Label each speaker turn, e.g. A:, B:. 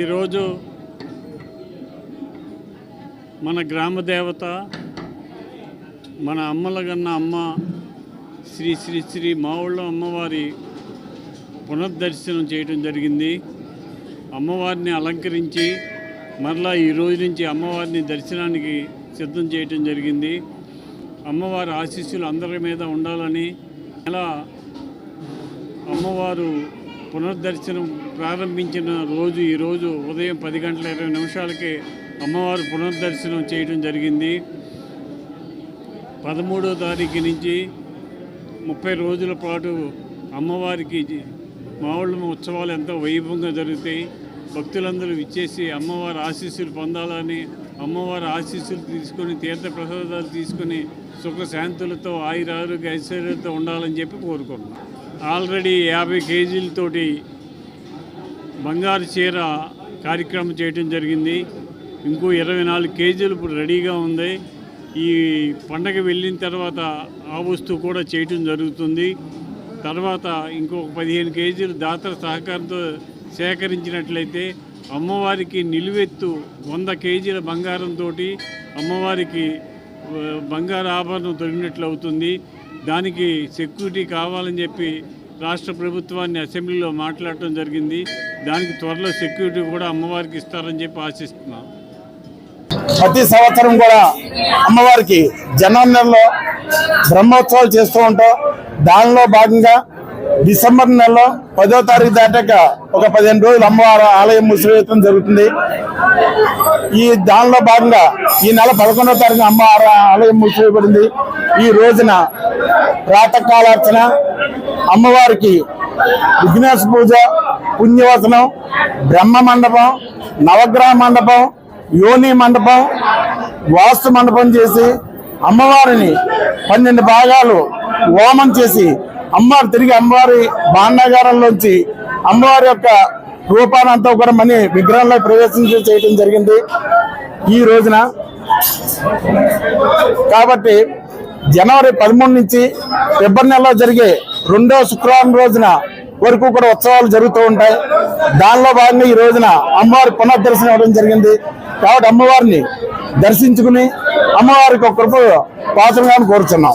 A: ఈరోజు మన గ్రామ దేవత మన అమ్మలగన్న అమ్మ శ్రీ శ్రీ శ్రీ మావుళ్ళ అమ్మవారి పునర్దర్శనం చేయటం జరిగింది. అమ్మవారిని అలంకరించి మరలా ఈ రోజు నుంచి అమ్మవారిని దర్శనానికి సిద్ధం చేయటం జరిగింది. అమ్మవారి ఆశీస్సులు అందరి మీద ఉండాలని ఎలా అమ్మవారు పునర్దర్శనం ప్రారంభించిన రోజు ఈరోజు ఉదయం పది గంటల ఇరవై నిమిషాలకే అమ్మవారు పునర్దర్శనం చేయడం జరిగింది. పదమూడో తారీఖు నుంచి ముప్పై రోజుల పాటు అమ్మవారికి మావుళ్ళ ఉత్సవాలు ఎంతో వైభవంగా జరుగుతాయి. భక్తులందరూ ఇచ్చేసి అమ్మవారి ఆశీస్సులు పొందాలని అమ్మవారి ఆశీస్సులు తీసుకొని తీర్థ ప్రసాదాలు తీసుకొని సుఖశాంతులతో ఆయురారోగ్య ఐశ్వర్యాలతో ఉండాలని చెప్పి కోరుకున్నాను ఆల్రెడీ యాభై కేజీలతోటి బంగారు చీర కార్యక్రమం చేయడం జరిగింది. ఇంకో ఇరవై నాలుగు కేజీలు ఇప్పుడు రెడీగా ఉంది. ఈ పండగ వెళ్ళిన తర్వాత ఆ వస్తువు కూడా చేయటం జరుగుతుంది. తర్వాత ఇంకొక పదిహేను కేజీలు దాతల సహకారంతో సేకరించినట్లయితే అమ్మవారికి నిలువెత్తు వంద కేజీల బంగారంతో అమ్మవారికి బంగారు ఆభరణం దొరికినట్లు అవుతుంది. దానికి సెక్యూరిటీ కావాలని చెప్పి రాష్ట్ర ప్రభుత్వాన్ని అసెంబ్లీలో మాట్లాడటం జరిగింది. దానికి త్వరలో సెక్యూరిటీ కూడా అమ్మవారికి ఇస్తారని చెప్పి ఆశిస్తున్నాం.
B: ప్రతి సంవత్సరం కూడా అమ్మవారికి జనవరి నెలలో బ్రహ్మోత్సవాలు చేస్తూ ఉంటాం. దానిలో భాగంగా డిసెంబర్ నెలలో పదో తారీఖు దాటాక ఒక పదిహేను రోజులు అమ్మవారి ఆలయం మూసివేయటం జరుగుతుంది. ఈ దానిలో భాగంగా ఈ నెల పదకొండవ తారీఖు అమ్మవారి ఆలయం మూసివేయబడింది ఈ రోజున ప్రాతకాలార్చన అమ్మవారికి విఘ్నేశ పూజ పుణ్యవసనం బ్రహ్మ మండపం నవగ్రహ మండపం యోని మండపం వాస్తు మండపం చేసి అమ్మవారిని పన్నెండు భాగాలు హోమం చేసి అమ్మవారు తిరిగి అమ్మవారి భాండాగారంలోంచి అమ్మవారి యొక్క రూపానంతా కూడా మన విగ్రహంలో ప్రవేశించి చేయడం జరిగింది ఈ రోజున. కాబట్టి జనవరి పదమూడు నుంచి ఫిబ్రవరి నెలలో జరిగే రెండో శుక్రవారం రోజున వరకు కూడా ఉత్సవాలు జరుగుతూ ఉంటాయి. దానిలో భాగంగా ఈ రోజున అమ్మవారి పునర్దర్శనం ఇవ్వడం జరిగింది. కాబట్టి అమ్మవారిని దర్శించుకుని అమ్మవారికి ఒక కృప పాత్రగా కోరుచున్నాం.